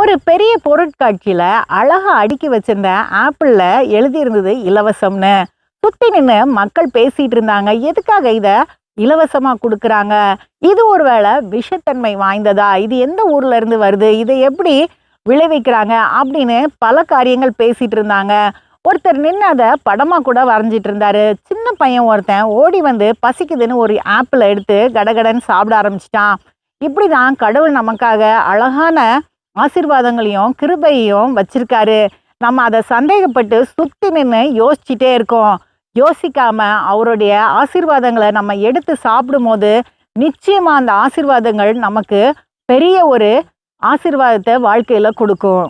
ஒரு பெரிய பொருட்காட்சியில் அழகாக அடுக்கி வச்சிருந்த ஆப்பிளில் எழுதியிருந்தது இலவசம்னு. சுற்றி நின்று மக்கள் பேசிகிட்டு இருந்தாங்க. எதுக்காக இதை இலவசமாக கொடுக்குறாங்க? இது ஒரு வேளை விஷத்தன்மை வாய்ந்ததா? இது எந்த ஊர்லேருந்து வருது? இதை எப்படி விளைவிக்கிறாங்க? அப்படின்னு பல காரியங்கள் பேசிகிட்டு இருந்தாங்க. ஒருத்தர் நின்று அதை படமாக கூட வரைஞ்சிட்டு இருந்தாரு. சின்ன பையன் ஒருத்தன் ஓடி வந்து பசிக்குதுன்னு ஒரு ஆப்பிள் எடுத்து கடகடன்னு சாப்பிட ஆரம்பிச்சிட்டான். இப்படி தான் கடவுள் நமக்காக அழகான ஆசிர்வாதங்களையும் கிருபையும் வச்சிருக்காரு. நம்ம அதை சந்தேகப்பட்டு சுத்தி நின்று யோசிச்சுட்டே இருக்கோம். யோசிக்காம அவருடைய ஆசிர்வாதங்களை நம்ம எடுத்து சாப்பிடும்போது நிச்சயமா அந்த ஆசிர்வாதங்கள் நமக்கு பெரிய ஒரு ஆசிர்வாதத்தை வாழ்க்கையில கொடுக்கும்.